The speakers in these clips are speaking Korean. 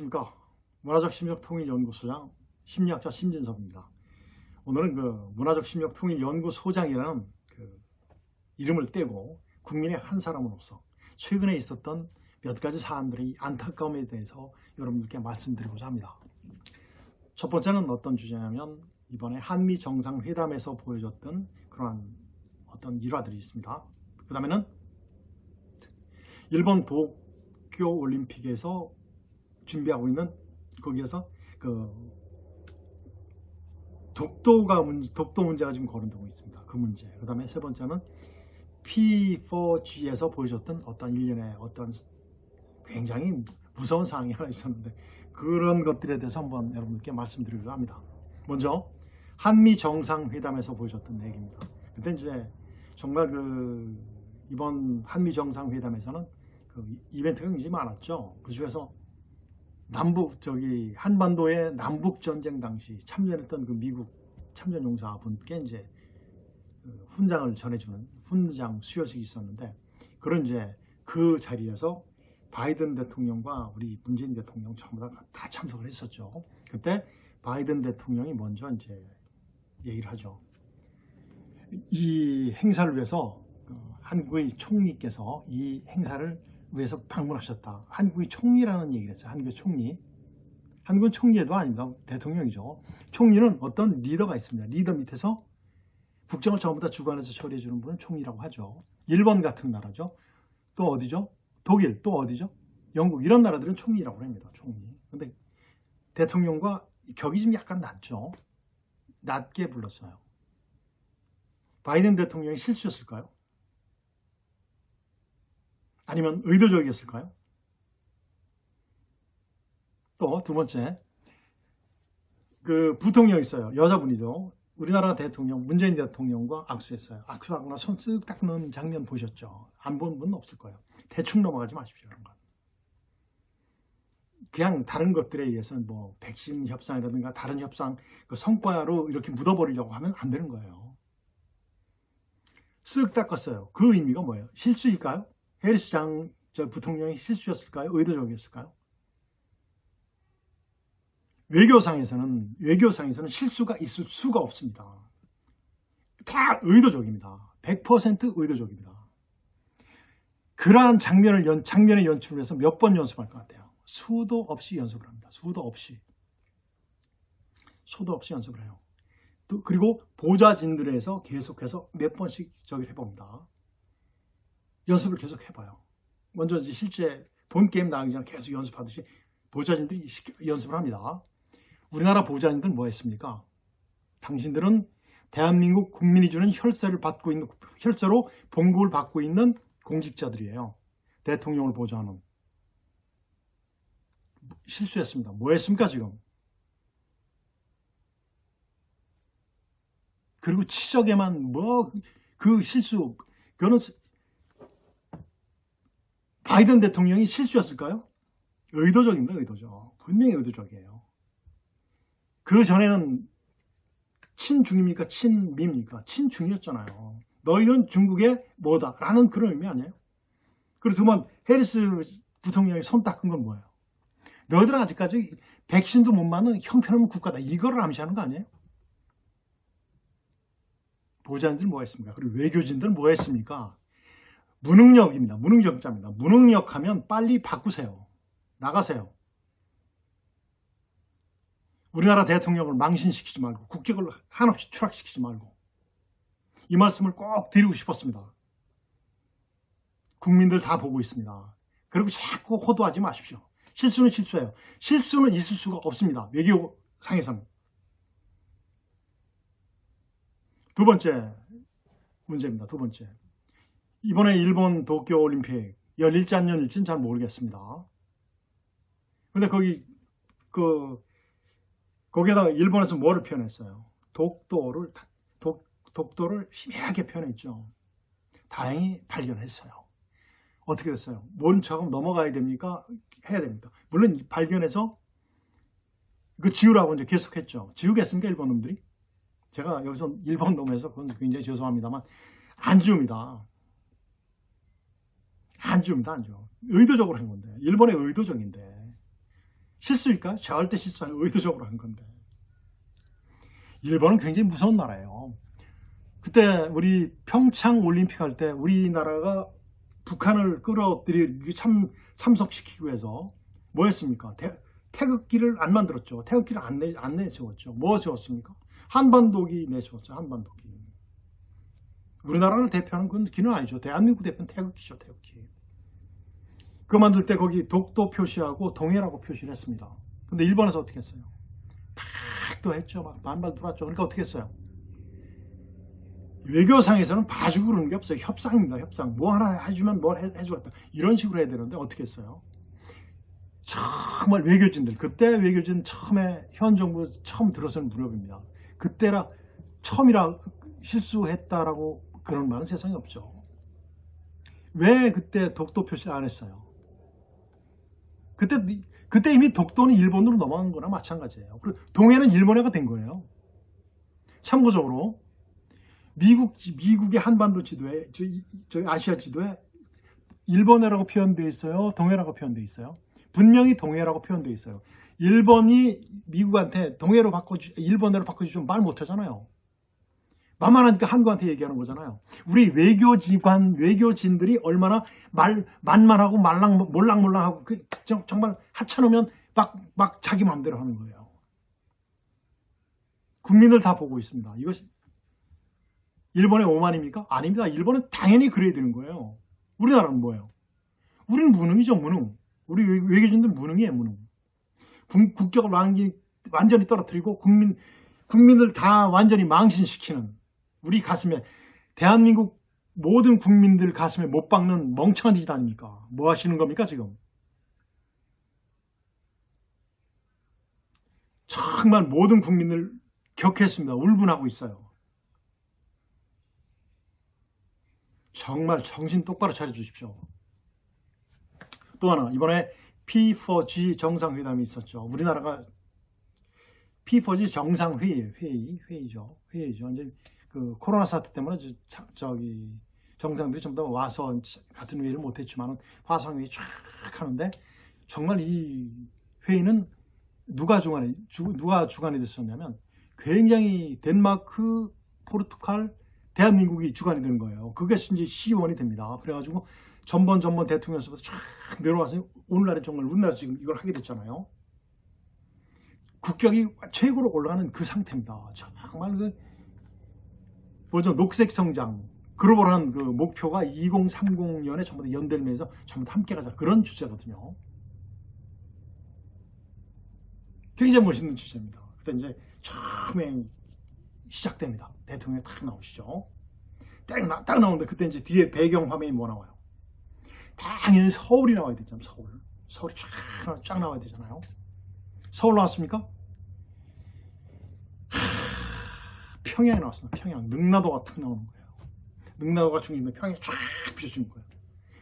안녕하십니까. 문화적 심리학 통일 연구소장 심리학자 심진섭입니다. 오늘은 그 문화적 심리학 통일 연구소장이라는 그 이름을 떼고 국민의 한 사람으로서 최근에 있었던 몇 가지 사안들의 안타까움에 대해서 여러분들께 말씀드리고자 합니다. 첫 번째는 어떤 주제냐면 이번에 한미 정상회담에서 보여줬던 그러한 어떤 일화들이 있습니다. 그 다음에는 일본 도쿄 올림픽에서 준비하고 있는 거기에서 그 독도가 문제, 독도 문제가 지금 거론되고 있습니다. 그 문제. 그 다음에 세 번째는 P4G에서 보여줬던 어떤 일련의 어떤 굉장히 무서운 사항이 하나 있었는데 그런 것들에 대해서 한번 여러분께 말씀드리려고 합니다. 먼저 한미 정상회담에서 보여줬던 얘기입니다. 그때 이제 정말 그 이번 한미 정상회담에서는 그 이벤트가 굉장히 많았죠. 그 중에서 남북 저기 한반도의 남북 전쟁 당시 참전했던 그 미국 참전 용사 분께 이제 그 훈장을 전해주는 훈장 수여식이 있었는데 그런 이제 그 자리에서 바이든 대통령과 우리 문재인 대통령 전부 다, 다 참석을 했었죠. 그때 바이든 대통령이 먼저 이제 얘기를 하죠. 이 행사를 위해서 어, 한국의 총리께서 이 행사를 위해서 방문하셨다. 한국의 총리라는 얘기를 했어요. 한국의 총리. 한국은 총리도 아닙니다. 대통령이죠. 총리는 어떤 리더가 있습니다. 리더 밑에서 국정을 전부 다 주관해서 처리해 주는 분은 총리라고 하죠. 일본 같은 나라죠. 또 어디죠? 독일, 또 어디죠? 영국 이런 나라들은 총리라고 합니다. 총리. 근데 대통령과 격이 좀 약간 낮죠. 낮게 불렀어요. 바이든 대통령이 실수였을까요? 아니면 의도적이었을까요? 또 두 번째, 그 부통령 있어요. 여자분이죠. 우리나라 대통령 문재인 대통령과 악수했어요. 악수하거나 손 쓱 닦는 장면 보셨죠? 안 본 분은 없을 거예요. 대충 넘어가지 마십시오. 그런 건. 그냥 다른 것들에 의해서는 뭐 백신 협상이라든가 다른 협상 그 성과로 이렇게 묻어버리려고 하면 안 되는 거예요. 쓱 닦았어요. 그 의미가 뭐예요? 실수일까요? 해리스 장, 저 부통령이 실수였을까요? 의도적이었을까요? 외교상에서는, 외교상에서는 실수가 있을 수가 없습니다. 다 의도적입니다. 100% 의도적입니다. 그러한 장면을 연, 장면의 연출을 해서 몇 번 연습할 것 같아요. 수도 없이 연습을 합니다. 수도 없이. 수도 없이 연습을 해요. 또 그리고 보좌진들에서 계속해서 몇 번씩 저기 해봅니다. 연습을 계속 해봐요. 먼저 이제 실제 본 게임 나가기 전에 계속 연습하듯이 보좌진들이 연습을 합니다. 우리나라 보좌진들은 뭐 했습니까? 당신들은 대한민국 국민이 주는 혈세를 받고 있는 혈세로 봉급을 받고 있는 공직자들이에요. 대통령을 보좌하는 실수했습니다. 뭐 했습니까 지금? 그리고 치적에만 뭐 그 실수 그거는 바이든 대통령이 실수였을까요? 의도적입니다. 의도적. 분명히 의도적이에요. 그 전에는 친중입니까? 친미입니까? 친중이었잖아요. 너희는 중국의 뭐다? 라는 그런 의미 아니에요? 그리고 두번 해리스 부통령이 손 닦은 건 뭐예요? 너희들은 아직까지 백신도 못 맞는 형편없는 국가다. 이거를 암시하는 거 아니에요? 보좌진들 뭐 했습니까? 그리고 외교진들 뭐 했습니까? 무능력입니다. 무능력자입니다. 무능력하면 빨리 바꾸세요. 나가세요. 우리나라 대통령을 망신시키지 말고 국격을 한없이 추락시키지 말고 이 말씀을 꼭 드리고 싶었습니다. 국민들 다 보고 있습니다. 그리고 자꾸 호도하지 마십시오. 실수는 실수예요. 실수는 있을 수가 없습니다. 외교상에서는. 두 번째 문제입니다. 두 번째. 이번에 일본 도쿄 올림픽 열릴지 안 열릴지는 잘 모르겠습니다. 근데 거기 그 거기에다가 일본에서 뭐를 표현했어요? 독도를 독, 독도를 심하게 표현했죠. 다행히 발견했어요. 어떻게 됐어요? 뭔 척하고 넘어가야 됩니까? 해야 됩니까? 물론 발견해서 그 지우라고 이제 계속했죠. 지우겠습니까? 일본 놈들이? 제가 여기서 일본 놈에서 그건 굉장히 죄송합니다만 안 지웁니다. 안 지웁니다. 안 지워. 의도적으로 한 건데. 일본의 의도적인데. 실수일까요? 절대 실수 아니고 의도적으로 한 건데. 일본은 굉장히 무서운 나라예요. 그때 우리 평창 올림픽 할 때 우리나라가 북한을 끌어들이기 참, 참석시키기 위해서 뭐 했습니까? 태, 태극기를 안 만들었죠. 태극기를 안, 내, 안 내세웠죠. 뭐 세웠습니까? 한반도기 내세웠죠. 한반도기. 우리나라를 대표하는 건 기는 아니죠. 대한민국 대표는 태극기죠. 태극기. 그 만들 때 거기 독도 표시하고 동해라고 표시를 했습니다. 근데 일본에서 어떻게 했어요? 막또 했죠. 막 반발 들어왔죠. 그러니까 어떻게 했어요? 외교상에서는 봐주고 그러는 게 없어요. 협상입니다. 협상. 뭐 하나 해주면 뭘 해, 해주겠다. 이런 식으로 해야 되는데 어떻게 했어요? 정말 외교진들 그때 외교진 처음에 현 정부 처음 들어서는 무렵입니다. 그때라 처음이라 실수했다라고 그런 말은 세상에 없죠. 왜 그때 독도 표시를 안 했어요? 그때 그때 이미 독도는 일본으로 넘어간 거나 마찬가지예요. 그리고 동해는 일본해가 된 거예요. 참고적으로 미국 미국의 한반도 지도에 저, 저 아시아 지도에 일본해라고 표현되어 있어요. 동해라고 표현되어 있어요. 분명히 동해라고 표현되어 있어요. 일본이 미국한테 동해로 바꿔주 일본해로 바꿔주면 말 못하잖아요. 만만하니까 한국한테 얘기하는 거잖아요. 우리 외교지관 외교진들이 얼마나 말 만만하고 말랑 몰랑몰랑하고 그 정- 정말 하찮으면 막 막 자기 마음대로 하는 거예요. 국민들 다 보고 있습니다. 이것이 일본의 오만입니까? 아닙니다. 일본은 당연히 그래야 되는 거예요. 우리나라는 뭐예요? 우리는 무능이죠, 무능. 우리 외- 외교진들 무능이에요, 무능. 국- 국격을 완전히, 떨어뜨리고 국민 국민들 다 완전히 망신시키는 우리 가슴에 대한민국 모든 국민들 가슴에 못 박는 멍청한 짓 아닙니까? 뭐 하시는 겁니까 지금? 정말 모든 국민들 격했습니다. 울분하고 있어요. 정말 정신 똑바로 차려주십시오. 또 하나 이번에 P4G 정상회담이 있었죠. 우리나라가 P4G 정상회의 회의 회의죠. 회의죠. 이제 그 코로나 사태 때문에 저, 차- 저기 정상들이 전부 다 와서 같은 회의를 못했지만 화상회의 쫙 하는데 정말 이 회의는 누가 주관이 주- 누가 주관이 됐었냐면 굉장히 덴마크, 포르투갈, 대한민국이 주관이 되는 거예요. 그게 이제 시원이 됩니다. 그래가지고 전번 전번 대통령서부터 쫙 내려와서 오늘날에 정말 우리나라 지금 이걸 하게 됐잖아요. 국격이 최고로 올라가는 그 상태입니다. 정말 그 뭐죠 녹색 성장 글로벌한 그 목표가 2030년에 전부 다 연대면서 전부 다 함께 가자 그런 주제거든요. 굉장히 멋있는 주제입니다. 그때 이제 처음에 시작됩니다. 대통령이 딱 나오시죠. 딱, 나, 딱 나오는데 그때 이제 뒤에 배경 화면이 뭐 나와요? 당연히 서울이 나와야 되잖아요. 서울. 서울이 쫙, 쫙 나와야 되잖아요. 서울 나왔습니까? 하, 평양에 나왔습니다. 평양. 능라도가 탁 나오는 거예요. 능라도가 중심에 평양이 쫙 비춰주는 거예요.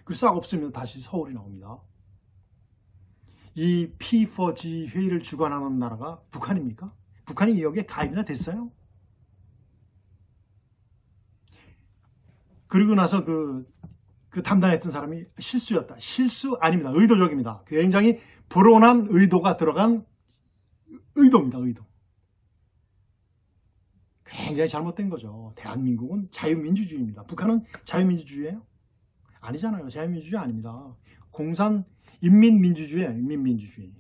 그 싹 없으면 다시 서울이 나옵니다. 이 P4G 회의를 주관하는 나라가 북한입니까? 북한이 여기에 가입이나 됐어요? 그리고 나서 그, 그 담당했던 사람이 실수였다. 실수 아닙니다. 의도적입니다. 굉장히 불온한 의도가 들어간 의도입니다. 의도. 굉장히 잘못된 거죠. 대한민국은 자유민주주의입니다. 북한은 자유민주주의예요? 아니잖아요. 자유민주주의 아닙니다. 공산 인민민주주의예요. 인민민주주의.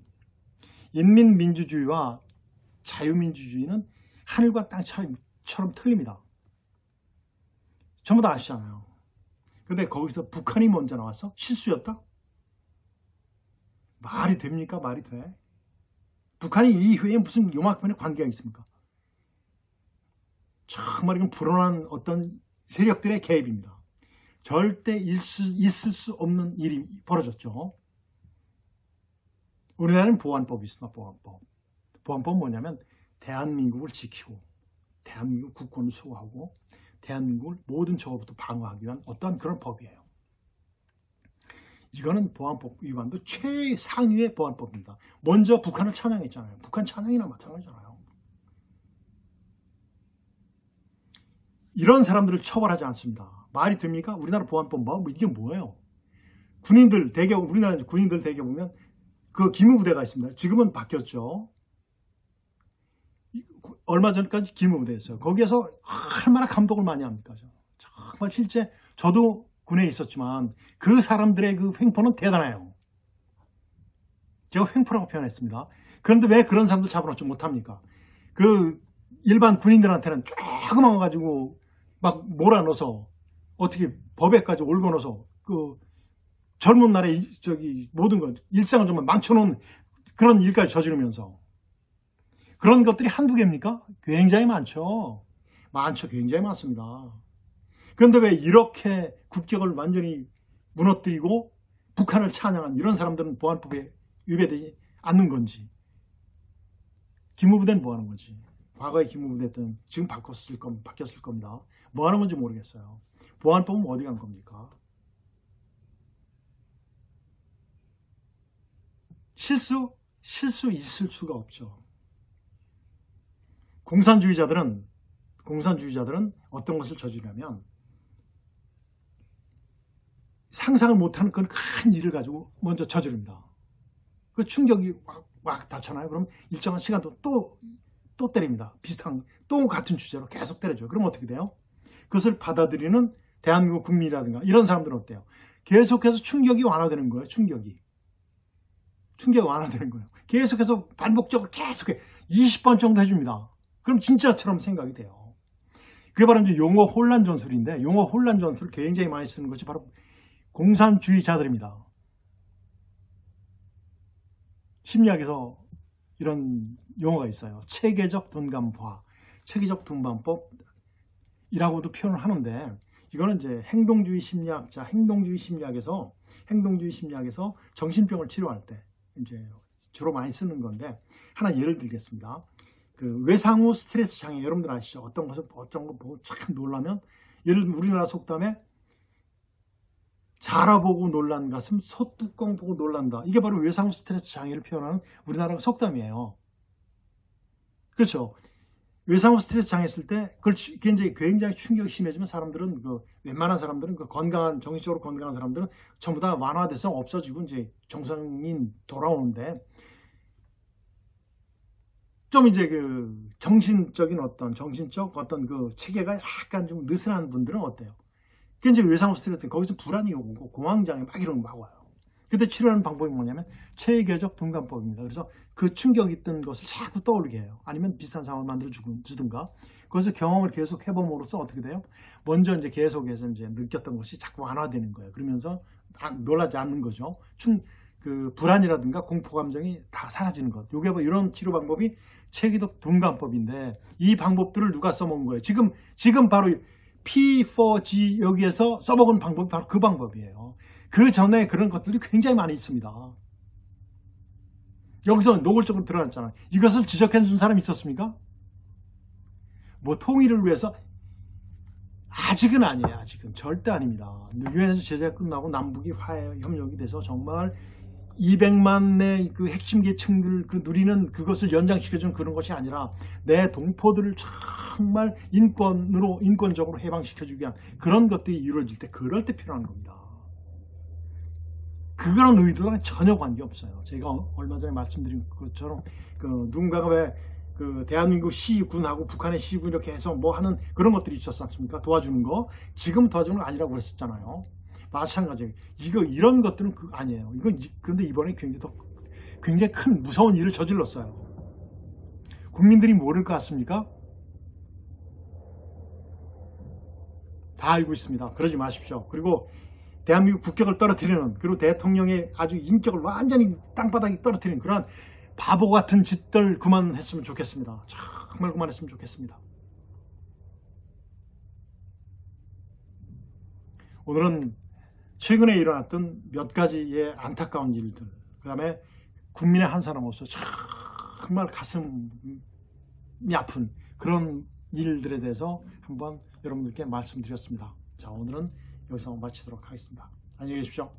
인민민주주의와 자유민주주의는 하늘과 땅 차이처럼 틀립니다. 전부 다 아시잖아요. 근데 거기서 북한이 먼저 나왔어? 실수였다? 말이 됩니까? 말이 돼? 북한이 이 회에 무슨 요만큼의 관계가 있습니까? 정말 이건 불온한 어떤 세력들의 개입입니다. 절대 있을, 있을 수 없는 일이 벌어졌죠. 우리나라는 보안법이 있습니다. 보안법. 보안법은 뭐냐면 대한민국을 지키고 대한민국 국권을 수호하고 대한민국을 모든 적으로부터 방어하기 위한 어떠한 그런 법이에요. 이거는 보안법 위반도 최상위의 보안법입니다. 먼저 북한을 찬양했잖아요. 북한 찬양이나 마찬가지잖아요. 이런 사람들을 처벌하지 않습니다. 말이 됩니까? 우리나라 보안법 뭐 이게 뭐예요? 군인들 대개 우리나라 군인들 대개 보면 그 기무부대가 있습니다. 지금은 바뀌었죠. 이- 얼마 전까지 기무부대였어요. 거기에서 얼마나 감동을 많이 합니까? 저. 정말 실제 저도 군에 있었지만 그 사람들의 그 횡포는 대단해요. 제가 횡포라고 표현했습니다. 그런데 왜 그런 사람들 잡아놓지 못합니까? 그 일반 군인들한테는 조그만 거 가지고 막 몰아넣어서 어떻게 법에까지 올고 넣어서 그 젊은 날에 이- 저기 모든 것 일상을 정말 망쳐놓은 그런 일까지 저지르면서 그런 것들이 한두 개입니까? 굉장히 많죠. 많죠. 굉장히 많습니다. 그런데 왜 이렇게 국격을 완전히 무너뜨리고 북한을 찬양한 이런 사람들은 보안법에 위배되지 않는 건지 기무부대는 뭐 하는 건지 과거의 기무부대든 지금 바꿨을 겁 바뀌었을 겁니다. 뭐 하는 건지 모르겠어요. 보안법은 어디 간 겁니까? 실수 실수 있을 수가 없죠. 공산주의자들은 공산주의자들은 어떤 것을 저지르냐면 상상을 못하는 그런 큰 일을 가지고 먼저 저지릅니다. 그 충격이 막, 막 닿잖아요. 그럼 일정한 시간 또, 또, 또 때립니다. 비슷한, 또 같은 주제로 계속 때려줘요. 그럼 어떻게 돼요? 그것을 받아들이는 대한민국 국민이라든가 이런 사람들은 어때요? 계속해서 충격이 완화되는 거예요. 충격이. 충격이 완화되는 거예요. 계속해서 반복적으로 계속해 20번 정도 해줍니다. 그럼 진짜처럼 생각이 돼요. 그게 바로 이제 용어 혼란 전술인데 용어 혼란 전술을 굉장히 많이 쓰는 것이 바로 공산주의자들입니다. 심리학에서 이런 용어가 있어요. 체계적 둔감화, 체계적 둔감법이라고도 표현을 하는데 이거는 이제 행동주의 심리학자, 행동주의 심리학에서 행동주의 심리학에서 정신병을 치료할 때 이제 주로 많이 쓰는 건데 하나 예를 들겠습니다. 그 외상후 스트레스 장애 여러분들 아시죠? 어떤 것을 어떤 거 보고 참 놀라면 예를 들면 우리나라 속담에 자라보고 놀란 가슴 소뚜껑 보고 놀란다. 이게 바로 외상후 스트레스 장애를 표현하는 우리나라 속담이에요. 그렇죠. 외상후 스트레스 장애 있을 때 그걸 치- 굉장히 굉장히 충격이 심해지면 사람들은 그 웬만한 사람들은 그 건강한 정신적으로 건강한 사람들은 전부 다 완화돼서 없어지고 이제 정상인 돌아오는데 좀 이제 그 정신적인 어떤 정신적 어떤 그 체계가 약간 좀 느슨한 분들은 어때요? 그 이제 외상후 스트레스 거기서 불안이 오고 공황장애 막 이런 거 막 와요. 그때 치료하는 방법이 뭐냐면 체계적 둔감법입니다. 그래서 그 충격 있던 것을 자꾸 떠올리게 해요. 아니면 비슷한 상황을 만들어 주든- 주든가. 그래서 경험을 계속 해봄으로써 어떻게 돼요? 먼저 이제 계속해서 이제 느꼈던 것이 자꾸 완화되는 거예요. 그러면서 안- 놀라지 않는 거죠. 충, 그 불안이라든가 공포 감정이 다 사라지는 것. 요게 뭐 이런 치료 방법이 체계적 둔감법인데 이 방법들을 누가 써먹은 거예요? 지금 지금 바로 P4G 여기에서 써먹은 방법이 바로 그 방법이에요. 그 전에 그런 것들이 굉장히 많이 있습니다. 여기서 노골적으로 드러났잖아요. 이것을 지적해 준 사람이 있었습니까? 뭐 통일을 위해서 아직은 아니에요. 아직은 절대 아닙니다. 유엔에서 제재가 끝나고 남북이 화해 협력이 돼서 정말 200만의 그 핵심 계층들 그 누리는 그것을 연장시켜준 그런 것이 아니라 내 동포들을 정말 인권으로 인권적으로 해방시켜주기 위한 그런 것들이 이루어질 때 그럴 때 필요한 겁니다. 그런 의도랑 전혀 관계 없어요. 제가 얼마 전에 말씀드린 것처럼 그 누군가가 왜 그 대한민국 시군하고 북한의 시군 이렇게 해서 뭐 하는 그런 것들이 있었지 않습니까? 도와주는 거 지금 도와주는 거 아니라고 그랬었잖아요. 마찬가지예요. 이거 이런 것들은 그 아니에요. 이건 이- 근데 이번에 굉장히 더 굉장히 큰 무서운 일을 저질렀어요. 국민들이 모를 것 같습니까? 다 알고 있습니다. 그러지 마십시오. 그리고 대한민국 국격을 떨어뜨리는 그리고 대통령의 아주 인격을 완전히 땅바닥에 떨어뜨리는 그런 바보 같은 짓들 그만했으면 좋겠습니다. 정말 그만했으면 좋겠습니다. 오늘은 최근에 일어났던 몇 가지의 안타까운 일들, 그 다음에 국민의 한 사람으로서 정말 가슴이 아픈 그런 일들에 대해서 한번 여러분들께 말씀드렸습니다. 자, 오늘은 여기서 마치도록 하겠습니다. 안녕히 계십시오.